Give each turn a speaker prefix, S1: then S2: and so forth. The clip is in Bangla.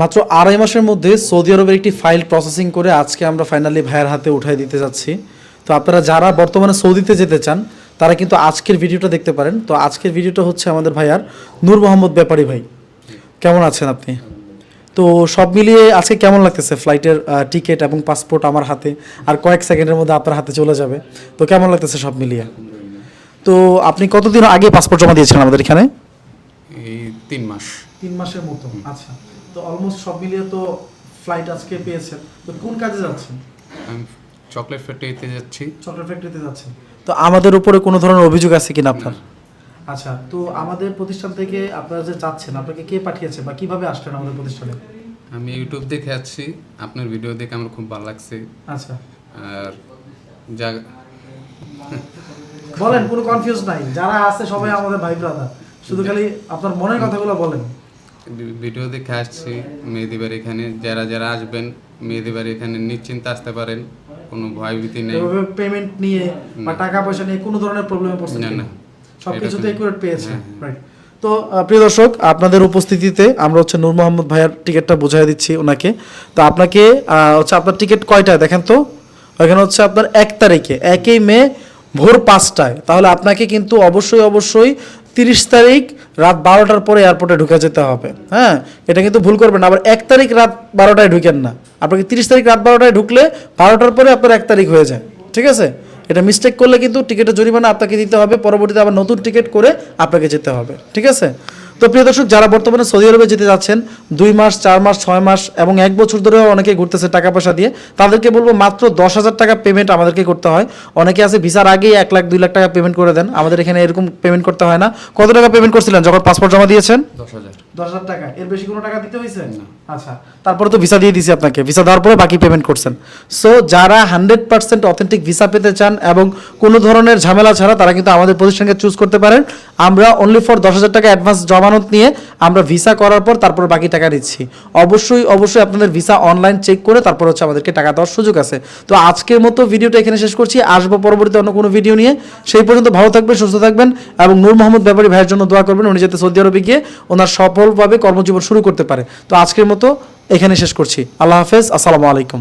S1: মাত্র আড়াই মাসের মধ্যে সৌদি আরবের একটি ফাইল প্রসেসিং করে আজকে আমরা ফাইনালি ভাইয়ের হাতে উঠাই দিতে যাচ্ছি। তো আপনারা যারা বর্তমানে সৌদিতে যেতে চান তারা কিন্তু আজকের ভিডিওটা দেখতে পারেন। তো আজকের ভিডিওটা হচ্ছে আমাদের ভাইয়ার নূর মোহাম্মদ ব্যাপারী ভাই। কেমন আছেন আপনি? তো সব মিলিয়ে আজকে কেমন লাগতেছে ফ্লাইটের টিকিট এবং পাসপোর্ট আমার হাতে? আর কয়েক সেকেন্ডের মধ্যে আপনার হাতে চলে যাবে। তো কেমন লাগতেছে সব মিলিয়ে? তো আপনি কতদিন আগে পাসপোর্ট জমা দিয়েছিলেন আমাদের এখানে?
S2: এই তিন মাস।
S1: তিন মাসের মতো। আচ্ছা। তো অলমোস্ট সব মিলিয়ে তো ফ্লাইট আজকে পেয়েছেন। তো কোন কাজে যাচ্ছেন?
S2: চকলেট ফ্যাক্টরিতে যাচ্ছি।
S1: চকলেট ফ্যাক্টরিতে যাচ্ছেন। তো আমাদের উপরে কোনো ধরনের অভিযোগ আছে কিনা আপনার? আচ্ছা তো আমাদের প্রতিষ্ঠান থেকে আপনারা যে যাচ্ছেন আপনাকে কে পাঠিয়েছে বা কীভাবে আসলেন আমাদের প্রতিষ্ঠানে?
S2: আমি ইউটিউব দেখে আসছি আপনার ভিডিও দেখে আমার খুব ভালো লাগছে।
S1: আচ্ছা।
S2: আর যা
S1: বলেন কোনো কনফিউজ নাই। যারা আছে সবাই আমাদের ভাই ব্রাদার শুধু খালি আপনার মনের কথাগুলো বলেন।
S2: ভিডিও দেখে আসছি মেহেদি বাড়ি এখানে যারা যারা আসবেন মেহেদি বাড়ি এখানে নিশ্চিন্তে আসতে পারেন কোনো ভয় ভীতি নেই
S1: পেমেন্ট নিয়ে বা টাকা পয়সা নিয়ে কোনো ধরনের প্রবলেমে পড়ছেন
S2: না, না।
S1: সবকিছুতে একুরেট পেয়েছেন
S2: হ্যাঁ,
S1: রাইট তো প্রিয় দর্শক আপনাদের উপস্থিতিতে আমরা হচ্ছে নূর মোহাম্মদ ভাইয়ার টিকিটটা বুঝাই দিচ্ছি ওনাকে। তো আপনাকে হচ্ছে আপনার টিকিট কয়টায়? দেখেন তো। ওখানে হচ্ছে আপনার এক তারিখে একই মে ভোর পাঁচটায়। তাহলে আপনাকে কিন্তু অবশ্যই অবশ্যই তিরিশ তারিখ রাত বারোটার পরে এয়ারপোর্টে ঢুকে যেতে হবে। হ্যাঁ? এটা কিন্তু ভুল করবেন না। আবার এক তারিখ রাত বারোটায় ঢুকেন না। আপনাকে তিরিশ তারিখ রাত বারোটায় ঢুকলে বারোটার পরে আপনার এক তারিখ হয়ে যায়। ঠিক আছে? এটা মিস্টেক করলে কিন্তু টিকিটের জরিমানা আপনাকে দিতে হবে। পরবর্তীতে আবার নতুন টিকিট করে আপনাকে যেতে হবে। ঠিক আছে? তো প্রিয় দর্শক, যারা বর্তমানে সৌদি আরবে যেতে যাচ্ছেন, দুই মাস, চার মাস, ছয় মাস এবং এক বছর ধরেও অনেকে ঘুরতেছে টাকা পয়সা দিয়ে, তাদেরকে বলব মাত্র দশ হাজার টাকা পেমেন্ট আমাদেরকে করতে হয়। অনেকে আছে ভিসার আগেই এক লাখ, দুই লাখ টাকা পেমেন্ট করে দেন। আমাদের এখানে এরকম পেমেন্ট করতে হয় না। কত টাকা পেমেন্ট করছিলেন? যখন পাসপোর্ট জমা দিয়েছেন?
S2: দশ হাজার।
S1: দশ হাজার টাকা। এর বেশি কোনো টাকা দিতে হয়েছে? আচ্ছা তারপরে তো ভিসা দিয়ে দিছি আপনাকে। ভিসা দেওয়ার পরে বাকি পেমেন্ট করছেন। সো যারা হান্ড্রেড পার্সেন্ট অথেন্টিক ভিসা পেতে চান এবং কোনো ধরনের ঝামেলা ছাড়া তারা কিন্তু আমাদের প্রতিষ্ঠানকে চুজ করতে পারেন। আমরা অনলি ফর দশ হাজার টাকা অ্যাডভান্স জমানত নিয়ে আমরা ভিসা করার পর তারপর বাকি টাকা দিচ্ছি। অবশ্যই অবশ্যই আপনাদের ভিসা অনলাইন চেক করে তারপর হচ্ছে আমাদেরকে টাকা দেওয়ার সুযোগ আছে। তো আজকের মতো ভিডিওটা এখানে শেষ করছি। আসব পরবর্তীতে অন্য কোনো ভিডিও নিয়ে। সেই পর্যন্ত ভালো থাকবেন সুস্থ থাকবেন এবং নূর মোহাম্মদ ব্যাপারী ভাইয়ের জন্য দোয়া করবেন। উনি যাতে সৌদি আরবে গিয়ে ওনার সফলভাবে কর্মজীবন শুরু করতে পারে। তো আজকের মতো এখানে শেষ করছি। আল্লাহ হাফেজ, আসসালামু আলাইকুম।